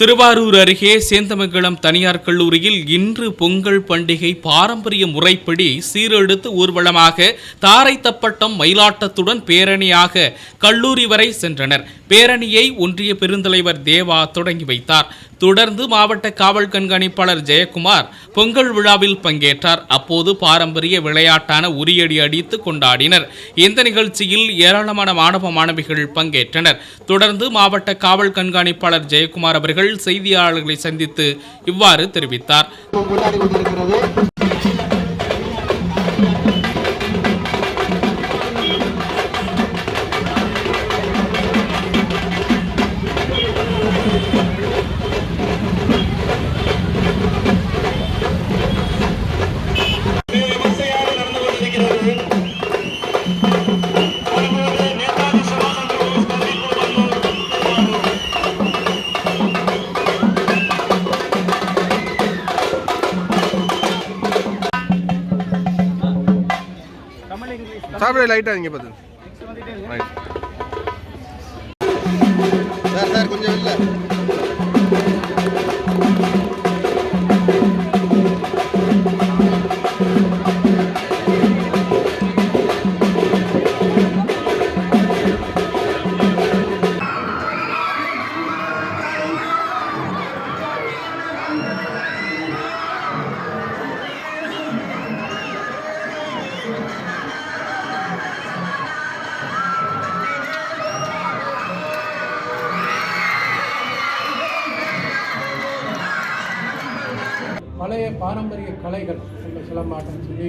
திருவாரூர் அருகே சேந்தமங்கலம் தனியார் கல்லூரியில் இன்று பொங்கல் பண்டிகை பாரம்பரிய முறைப்படி சீரெடுத்து ஊர்வலமாக தாரை தப்பட்டம் மயிலாட்டத்துடன் பேரணியாக கல்லூரி வரை சென்றனர். பேரணியை ஒன்றிய பெருந்தலைவர் தேவா தொடங்கி வைத்தார். தொடர்ந்து மாவட்ட காவல் கண்காணிப்பாளர் ஜெயக்குமார் பொங்கல் விழாவில் பங்கேற்றார். அப்போது பாரம்பரிய விளையாட்டான உரியடி அடித்து கொண்டாடினர். இந்த நிகழ்ச்சியில் ஏராளமான மாணவ மாணவிகள் பங்கேற்றனர். தொடர்ந்து மாவட்ட காவல் கண்காணிப்பாளர் ஜெயக்குமார் அவர்கள் செய்தியாளர்களை சந்தித்து இவ்வாறு தெரிவித்தார். சாப்பிட லைட்டாக நீங்கள் பார்த்து ரைட் பழைய பாரம்பரிய கலைகள் இந்த சிலம்பாட்டம் சொல்லி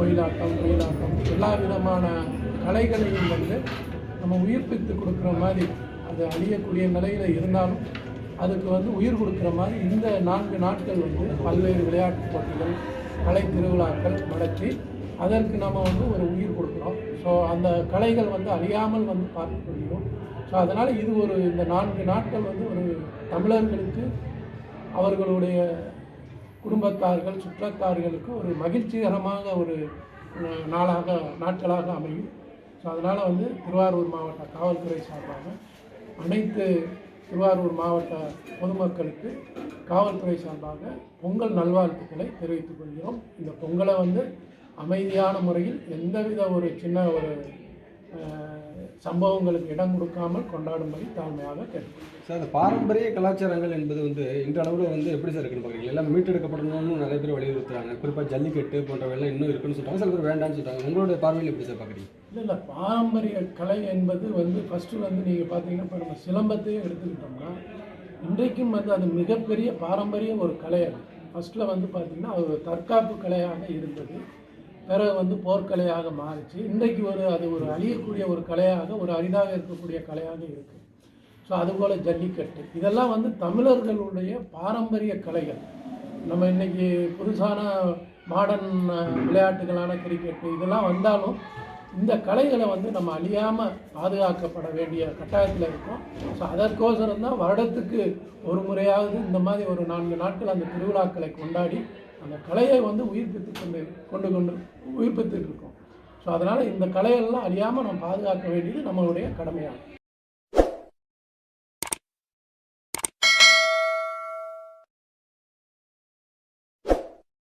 ஒயிலாட்டம் ஒயிலாட்டம் எல்லா விதமான கலைகளையும் வந்து நம்ம உயிர்ப்பித்து கொடுக்குற மாதிரி அது அழியக்கூடிய நிலையில் இருந்தாலும் அதுக்கு வந்து உயிர் கொடுக்குற மாதிரி இந்த நான்கு நாட்கள் வந்து பல்வேறு விளையாட்டுப் போட்டிகள் கலை திருவிழாக்கள் நடத்தி அதற்கு நம்ம வந்து ஒரு உயிர் கொடுக்குறோம். ஸோ அந்த கலைகள் வந்து அழியாமல் வந்து பார்க்க முடியும் ஸோ அதனால் இது ஒரு இந்த நான்கு நாட்கள் வந்து ஒரு தமிழர்களுக்கு அவர்களுடைய குடும்பத்தார்கள் சுற்றத்தார்களுக்கு ஒரு மகிழ்ச்சிகரமாக ஒரு நாளாக நாட்களாக அமையும். ஸோ அதனால் வந்து திருவாரூர் மாவட்ட காவல்துறை சார்பாக அனைத்து திருவாரூர் மாவட்ட பொதுமக்களுக்கு காவல்துறை சார்பாக பொங்கல் நல்வாழ்த்துக்களை தெரிவித்துக் கொள்கிறோம். இந்த பொங்கலை வந்து அமைதியான முறையில் எந்தவித ஒரு சின்ன ஒரு சம்பவங்களுக்கு இடம் கொடுக்காமல் கொண்டாடும்படி தாழ்மையாக கேட்டுக்கொள்கிறேன். சார் அந்த பாரம்பரிய கலாச்சாரங்கள் என்பது வந்து இன்றளவில் வந்து எப்படி சார் இருக்குன்னு பார்க்குறீங்க எல்லாம் மீட்டெடுக்கப்படணும்னு நிறைய பேர் வலியுறுத்துறாங்க. குறிப்பாக ஜல்லிக்கட்டு போன்றவையெல்லாம் இன்னும் இருக்குன்னு சொல்கிறாங்க சில பேர் வேண்டாம்னு சொல்கிறாங்க உங்களுடைய பார்வையில் எப்படி சார் பார்க்குறீங்க இல்லை இல்லை. பாரம்பரிய கலை என்பது வந்து ஃபஸ்ட்டு வந்து நீங்கள் பார்த்தீங்கன்னா இப்போ நம்ம சிலம்பத்தையே எடுத்துக்கிட்டோம்னா இன்றைக்கும் வந்து அது மிகப்பெரிய பாரம்பரிய ஒரு கலை அது. ஃபஸ்ட்டில் வந்து பார்த்திங்கன்னா அது ஒரு தற்காப்பு கலையாக இருந்தது. பிறகு வந்து போர்க்கலையாக மாறிச்சு. இன்றைக்கு ஒரு அது ஒரு அழியக்கூடிய ஒரு கலையாக ஒரு அரிதாக இருக்கக்கூடிய கலையாக இருக்குது ஸோ அதுபோல் ஜல்லிக்கட்டு. இதெல்லாம் வந்து தமிழர்களுடைய பாரம்பரிய கலைகள். நம்ம இன்றைக்கி புதுசான மாடர்ன் விளையாட்டுகளான கிரிக்கெட்டு இதெல்லாம் வந்தாலும் இந்த கலைகளை வந்து நம்ம அழியாமல் பாதுகாக்கப்பட வேண்டிய கட்டாயத்தில் இருக்கும். ஸோ அதற்கோசரம் தான் வருடத்துக்கு ஒரு முறையாவது இந்த மாதிரி ஒரு நான்கு நாட்கள் அந்த திருவிழாக்களை கொண்டாடி அந்த கலையை வந்து உயிர்ப்பித்து கொண்டு கொண்டு கொண்டு உயிர்ப்பித்துட்டு இருக்கோம். ஸோ அதனால் இந்த கலையெல்லாம் அழியாமல் நம்ம பாதுகாக்க வேண்டியது நம்மளுடைய கடமையாகும்.